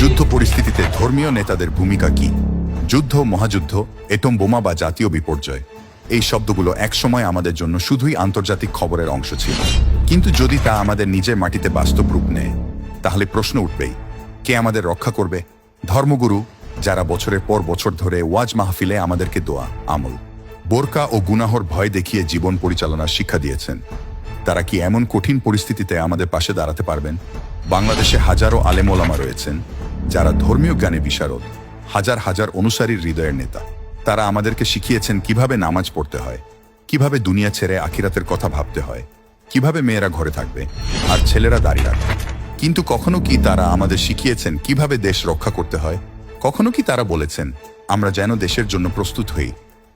যুদ্ধ পরিস্থিতিতে ধর্মীয় নেতাদের ভূমিকা কি? যুদ্ধ, মহাযুদ্ধ এটম বোমা বা জাতীয় বিপর্যয়, এই শব্দগুলো একসময় আমাদের জন্য শুধুই আন্তর্জাতিক খবরের অংশ ছিল। কিন্তু যদি তা আমাদের নিজের মাটিতে বাস্তব রূপ নেয়, তাহলে প্রশ্ন উঠবেই, কে আমাদের রক্ষা করবে? ধর্মগুরু, যারা বছরের পর বছর ধরে ওয়াজ মাহফিলে আমাদেরকে দোয়া, আমল, বোরকা ও গুনাহর ভয় দেখিয়ে জীবন পরিচালনার শিক্ষা দিয়েছেন, তারা কি এমন কঠিন পরিস্থিতিতে আমাদের পাশে দাঁড়াতে পারবেন? বাংলাদেশে হাজারো আলেমোলামা রয়েছেন যারা ধর্মীয় জ্ঞানে বিশারদ, হাজার হাজার অনুসারীর হৃদয়ের নেতা, তারা আমাদেরকে শিখিয়েছেন কীভাবে নামাজ পড়তে হয়, কীভাবে দুনিয়া ছেড়ে আখিরাতের কথা ভাবতে হয়, কীভাবে মেয়েরা ঘরে থাকবে আর ছেলেরা দাঁড়িয়ে রাখবে। কিন্তু কখনো কি তারা আমাদের শিখিয়েছেন কীভাবে দেশ রক্ষা করতে হয়? কখনো কি তারা বলেছেন, আমরা যেন দেশের জন্য প্রস্তুত হই,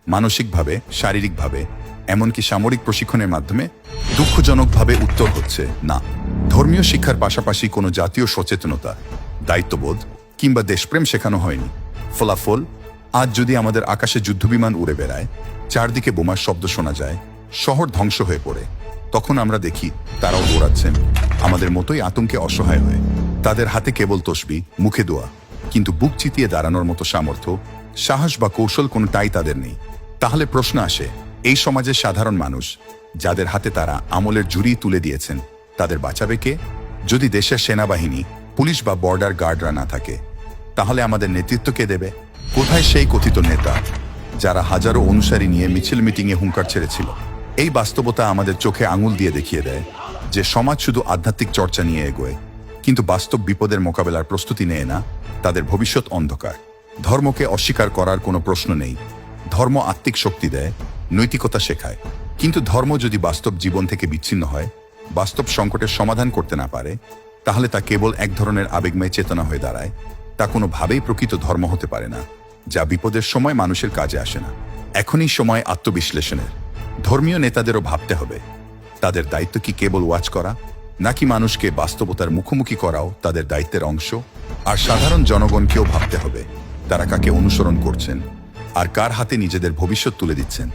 মানসিকভাবে, শারীরিকভাবে, এমনকি সামরিক প্রশিক্ষণের মাধ্যমে দুঃখজনকভাবে উত্তর হচ্ছে না। ধর্মীয় শিক্ষার পাশাপাশি কোনো জাতীয় সচেতনতা দায়িত্ববোধ কিংবা দেশপ্রেম শেখানো হয়নি। ফলাফল, আজ যদি আমাদের আকাশে যুদ্ধবিমান উড়ে বেড়ায়, চারদিকে বোমার শব্দ শোনা যায়, শহর ধ্বংস হয়ে পড়ে, তখন আমরা দেখি তারাও দৌড়াচ্ছেন। আমাদের মতোই আতঙ্কে অসহায় হয়ে। তাদের হাতে কেবল তসবি, মুখে দোয়া, কিন্তু বুক চিতিয়ে দাঁড়ানোর মতো সামর্থ্য, সাহস বা কৌশল কোনোটাই তাদের নেই। তাহলে প্রশ্ন আসে, এই সমাজের সাধারণ মানুষ, যাদের হাতে তারা আমলের জুরি তুলে দিয়েছেন, তাদের বাঁচাবে কে? যদি দেশের সেনাবাহিনী পুলিশ বা বর্ডার গার্ডরা না থাকে। তাহলে আমাদের নেতৃত্ব কে দেবে? কোথায় সেই কথিত নেতা, যারা হাজারো অনুসারী নিয়ে মিছিল মিটিংয়ে হুঙ্কার ছেড়েছিল? এই বাস্তবতা আমাদের চোখে আঙুল দিয়ে দেখিয়ে দেয় যে সমাজ শুধু আধ্যাত্মিক চর্চা নিয়ে এগোয়, কিন্তু বাস্তব বিপদের মোকাবেলার প্রস্তুতি নেয় না, তাদের ভবিষ্যৎ অন্ধকার। ধর্মকে অস্বীকার করার কোনো প্রশ্ন নেই। ধর্ম আত্মিক শক্তি দেয়, নৈতিকতা শেখায়। কিন্তু ধর্ম যদি বাস্তব জীবন থেকে বিচ্ছিন্ন হয়, বাস্তব সংকটের সমাধান করতে না পারে তাহলে তা কেবল এক ধরনের আবেগময় চেতনা হয়ে দাঁড়ায়। তা কোনোভাবেই প্রকৃত ধর্ম হতে পারে না, যা বিপদের সময় মানুষের কাজে আসে না। এখনই সময় আত্মবিশ্লেষণের। ধর্মীয় নেতাদেরও ভাবতে হবে, তাদের দায়িত্ব কি কেবল ওয়াচ করা, নাকি মানুষকে বাস্তবতার মুখোমুখি করাও তাদের দায়িত্বের অংশ? আর সাধারণ জনগণকেও ভাবতে হবে, তারা কাকে অনুসরণ করছেন, আর কার হাতে নিজেদের ভবিষ্যৎ তুলে দিচ্ছেন।